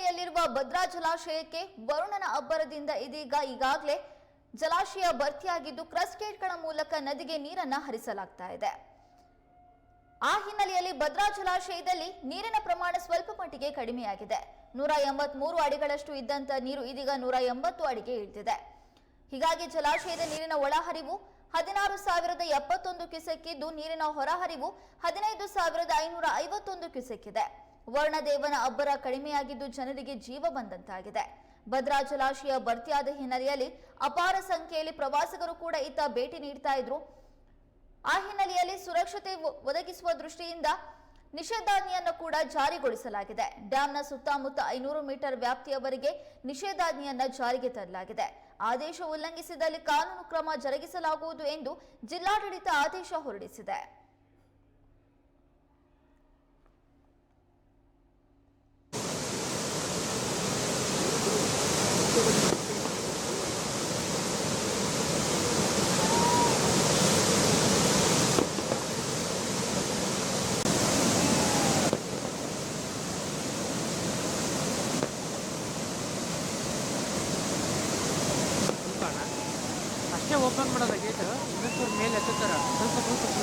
ಆಹಿನಹಳ್ಳಿಯಲ್ಲಿರುವ ಭದ್ರಾ ಜಲಾಶಯಕ್ಕೆ ವರುಣನ ಅಬ್ಬರದಿಂದ ಇದೀಗ ಈಗಾಗಲೇ ಜಲಾಶಯ ಭರ್ತಿಯಾಗಿದ್ದು ಕ್ರಸ್ಟೇಟ್ಗಳ ಮೂಲಕ ನದಿಗೆ ನೀರನ್ನ ಹರಿಸಲಾಗ್ತಾ ಇದೆ. ಆ ಹಿನ್ನೆಲೆಯಲ್ಲಿ ಭದ್ರಾ ಜಲಾಶಯದಲ್ಲಿ ನೀರಿನ ಪ್ರಮಾಣ ಸ್ವಲ್ಪ ಮಟ್ಟಿಗೆ ಕಡಿಮೆಯಾಗಿದೆ. ನೂರ ಎಂಬತ್ಮೂರು ಅಡಿಗಳಷ್ಟು ಇದ್ದಂತ ನೀರು ಇದೀಗ ನೂರ ಎಂಬತ್ತು ಅಡಿಗೆ ಇಳಿದಿದೆ. ಹೀಗಾಗಿ ಜಲಾಶಯದ ನೀರಿನ ಒಳಹರಿವು ಹದಿನಾರು ಸಾವಿರದ ಎಪ್ಪತ್ತೊಂದು ಕ್ಯೂಸೆಕ್ಕಿದ್ದು ನೀರಿನ ಹೊರಹರಿವು ಹದಿನೈದು ಸಾವಿರದ ಐನೂರ ಐವತ್ತೊಂದು ಕ್ಯೂಸೆಕ್ಕಿದೆ ವರ್ಣದೇವನ ಅಬ್ಬರ ಕಡಿಮೆಯಾಗಿದ್ದು ಜನರಿಗೆ ಜೀವ ಬಂದಂತಾಗಿದೆ. ಭದ್ರಾ ಜಲಾಶಯ ಭರ್ತಿಯಾದ ಹಿನ್ನೆಲೆಯಲ್ಲಿ ಅಪಾರ ಸಂಖ್ಯೆಯಲ್ಲಿ ಪ್ರವಾಸಿಗರು ಕೂಡ ಇತ್ತ ಭೇಟಿ ನೀಡ್ತಾ ಇದ್ರು. ಆ ಹಿನ್ನೆಲೆಯಲ್ಲಿ ಸುರಕ್ಷತೆ ಒದಗಿಸುವ ದೃಷ್ಟಿಯಿಂದ ನಿಷೇಧಾಜ್ಞೆಯನ್ನು ಕೂಡ ಜಾರಿಗೊಳಿಸಲಾಗಿದೆ. ಡ್ಯಾಂನ ಸುತ್ತಮುತ್ತ ಐನೂರು ಮೀಟರ್ ವ್ಯಾಪ್ತಿಯವರೆಗೆ ನಿಷೇಧಾಜ್ಞೆಯನ್ನು ಜಾರಿಗೆ ತರಲಾಗಿದೆ. ಆದೇಶ ಉಲ್ಲಂಘಿಸಿದಲ್ಲಿ ಕಾನೂನು ಕ್ರಮ ಜರುಗಿಸಲಾಗುವುದು ಎಂದು ಜಿಲ್ಲಾಡಳಿತ ಆದೇಶ ಹೊರಡಿಸಿದೆ. ಓಪನ್ ಮಾಡೋದ ಗೇಟ್ ಇನ್ನೊಂದು ಮೇಲೆ ಎತ್ತಾರ ಸ್ವಲ್ಪ ಸ್ವಲ್ಪ.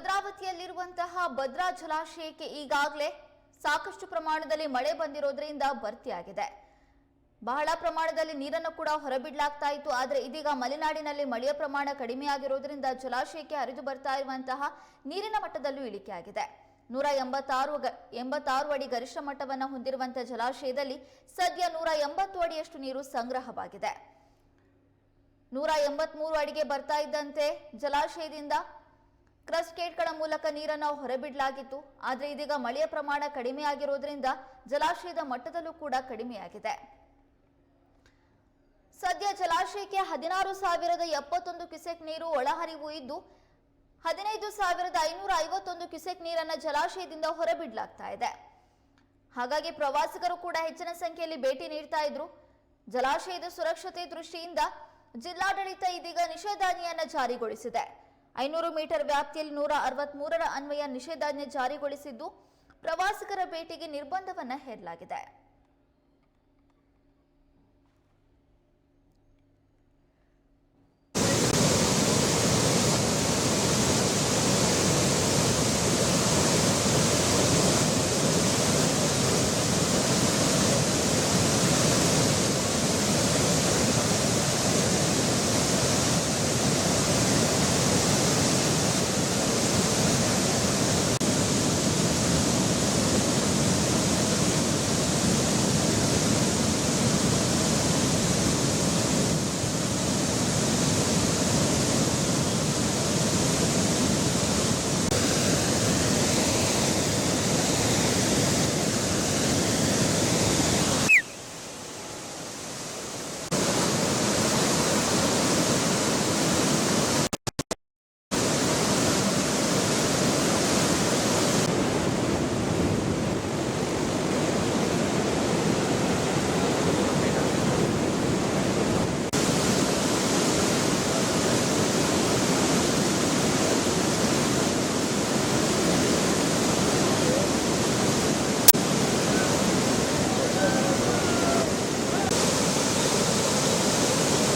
ಭದ್ರಾವತಿಯಲ್ಲಿರುವಂತಹ ಭದ್ರಾ ಜಲಾಶಯಕ್ಕೆ ಈಗಾಗಲೇ ಸಾಕಷ್ಟು ಪ್ರಮಾಣದಲ್ಲಿ ಮಳೆ ಬಂದಿರೋದ್ರಿಂದ ಭರ್ತಿಯಾಗಿದೆ. ಬಹಳ ಪ್ರಮಾಣದಲ್ಲಿ ನೀರನ್ನು ಕೂಡ ಹೊರಬಿಡಲಾಗ್ತಾ ಇತ್ತು. ಆದರೆ ಇದೀಗ ಮಲೆನಾಡಿನಲ್ಲಿ ಮಳೆಯ ಪ್ರಮಾಣ ಕಡಿಮೆಯಾಗಿರೋದ್ರಿಂದ ಜಲಾಶಯಕ್ಕೆ ಹರಿದು ಬರ್ತಾ ಇರುವಂತಹ ನೀರಿನ ಮಟ್ಟದಲ್ಲೂ ಇಳಿಕೆಯಾಗಿದೆ. ನೂರ ಎಂಬತ್ತಾರು ಎಂಬತ್ತಾರು ಅಡಿ ಗರಿಷ್ಠ ಮಟ್ಟವನ್ನು ಹೊಂದಿರುವಂತಹ ಜಲಾಶಯದಲ್ಲಿ ಸದ್ಯ ನೂರ ಎಂಬತ್ತು ಅಡಿಯಷ್ಟು ನೀರು ಸಂಗ್ರಹವಾಗಿದೆ. ನೂರ ಎಂಬತ್ಮೂರು ಅಡಿಗೆ ಬರ್ತಾ ಇದ್ದಂತೆ ಜಲಾಶಯದಿಂದ ಕ್ರಸ್ಟೇಟ್ಗಳ ಮೂಲಕ ನೀರನ್ನು ಹೊರಬಿಡಲಾಗಿತ್ತು. ಆದರೆ ಇದೀಗ ಮಳೆಯ ಪ್ರಮಾಣ ಕಡಿಮೆಯಾಗಿರುವುದರಿಂದ ಜಲಾಶಯದ ಮಟ್ಟದಲ್ಲೂ ಕೂಡ ಕಡಿಮೆಯಾಗಿದೆ. ಸದ್ಯ ಜಲಾಶಯಕ್ಕೆ ಹದಿನಾರು ಸಾವಿರದ ಎಪ್ಪತ್ತೊಂದು ಕ್ಯುಸೆಕ್ ನೀರು ಒಳಹರಿವು ಇದ್ದು, ಹದಿನೈದು ಸಾವಿರದ ಐನೂರ ಐವತ್ತೊಂದು ಕ್ಯುಸೆಕ್ ನೀರನ್ನು ಜಲಾಶಯದಿಂದ ಹೊರಬಿಡಲಾಗ್ತಾ ಇದೆ. ಹಾಗಾಗಿ ಪ್ರವಾಸಿಗರು ಕೂಡ ಹೆಚ್ಚಿನ ಸಂಖ್ಯೆಯಲ್ಲಿ ಭೇಟಿ ನೀಡ್ತಾ ಇದ್ರು. ಜಲಾಶಯದ ಸುರಕ್ಷತೆ ದೃಷ್ಟಿಯಿಂದ ಜಿಲ್ಲಾಡಳಿತ ಇದೀಗ ನಿಷೇಧಾಜ್ಞೆಯನ್ನು ಜಾರಿಗೊಳಿಸಿದೆ. ಐನೂರು ಮೀಟರ್ ವ್ಯಾಪ್ತಿಯಲ್ಲಿ ನೂರ ಅರವತ್ಮೂರರ ಅನ್ವಯ ನಿಷೇಧಾಜ್ಞೆ ಜಾರಿಗೊಳಿಸಿದ್ದು ಪ್ರವಾಸಿಗರ ಭೇಟಿಗೆ ನಿರ್ಬಂಧವನ್ನು ಹೇರಲಾಗಿದೆ.